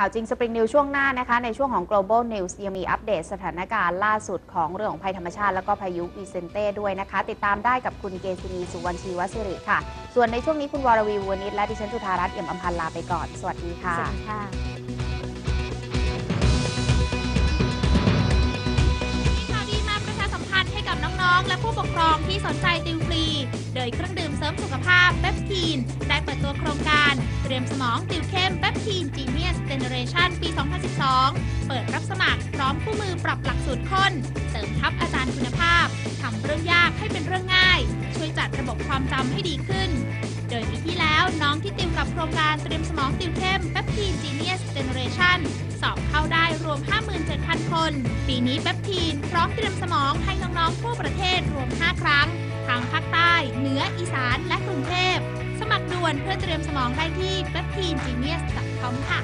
ข่าวจริงสปริงนิวช่วงหน้านะคะ ในช่วงของ global news ยังมีอัปเดตสถานการณ์ล่าสุดของเรื่องของภัยธรรมชาติ แล้วก็พายุวีเซนเต้ด้วยนะคะ ติดตามได้กับคุณเกษินีสุวรรณชีวศิริค่ะ ส่วนในช่วงนี้คุณวรวีวนิชและดิฉันจุธารัตน์เอี่ยมอำพันธ์ลาไปก่อน สวัสดีค่ะสวัสดีค่ะมีข่าวดีมาประชาสัมพันธ์ให้กับน้องๆและผู้ปกครองที่สนใจติวฟรีโดยเครื่องดื่มเสริมสุขภาพเบปทีนได้เปิดตัวโครงการ เตรียมสมองติวเข้มเบปทีน Genius Generation ปี 2012 เปิดรับสมัครพร้อมคู่มือปรับหลักสูตรค้น เสริมทัพอาจารย์คุณภาพทำเรื่องยากให้เป็นเรื่องง่าย ช่วยจัดระบบความจำให้ดีขึ้น โดยปีที่แล้วน้องที่ติวกับโครงการเตรียมสมองติวเข้ม Peptine Genius Generation สอบเข้าได้รวม 57,000 คน ปีนี้ Peptine พร้อมเตรียมสมองให้น้องๆทั่วประเทศรวม 5 ครั้ง ทางภาคใต้ เหนืออีสานและกรุงเทพ สมัครด่วนเพื่อเตรียมสมองได้ที่ b e t t e n g e n i u s c o m ค่ะ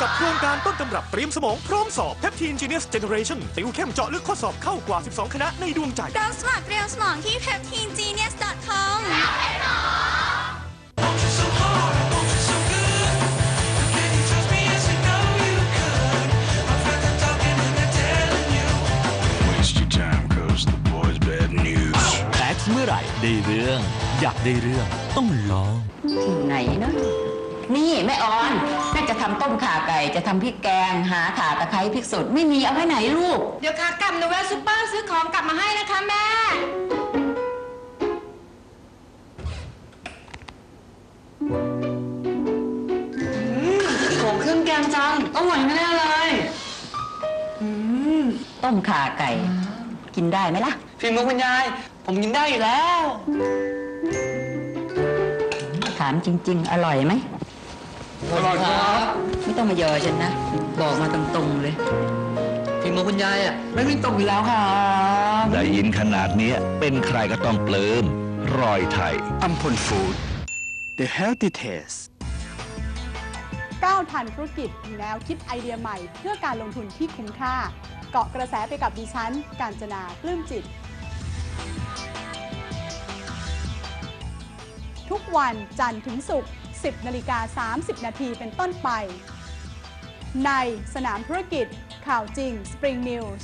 กับโครงการต้นตำรับเตรียมสมองพร้อมสอบแพปทีนจีเนียสเจเนเรชั่นติวเข้มเจาะลึกข้อสอบเข้ากว่า 12 คณะในดวงใจเราสมัครเตรียมสมองที่ peptinegenius.com แท็กซ์เมื่อไหร่ได้เรื่อง อยากได้เรื่องต้องลองที่ไหนนะนี่แม่ออนแม่จะทำต้ มข่าไก่จะทำพริกแกง หาข่าตะไคร้พริกสดไม่มีเอาไว้ไหนลูก เดี๋ยวขากลับหนูแวะซุปเปอร์ซื้อของกลับมาให้นะคะแม่ ของเครื่องแกงจังอร่อยแน่เลยต้มข่าไก่ กินได้ไหมล่ะพี่มุกคุณยาย ผมกินได้อยู่แล้ว ถามจริง ๆ อร่อยไหม อร่อยครับ ไม่ต้องมาเยอฉันนะ บอกมาตรงๆเลยพี่มุกคุณยายอะ ไม่มีตกอยู่แล้วครับได้ยินขนาดเนี้ยเป็นใครก็ต้องปลื้มรอยไทยอัมพลฟู้ด The Healthy Taste ก้าวทันธุรกิจแนวคิดไอเดียใหม่ เพื่อการลงทุนที่คุ้มค่า เกาะกระแสไปกับดิฉัน การจนาปลื้มจิต ทุกวันจันทร์ถึงศุกร์ 10นาฬิกา30 นาทีเป็นต้นไป ในสนามธุรกิจข่าวจริง Spring News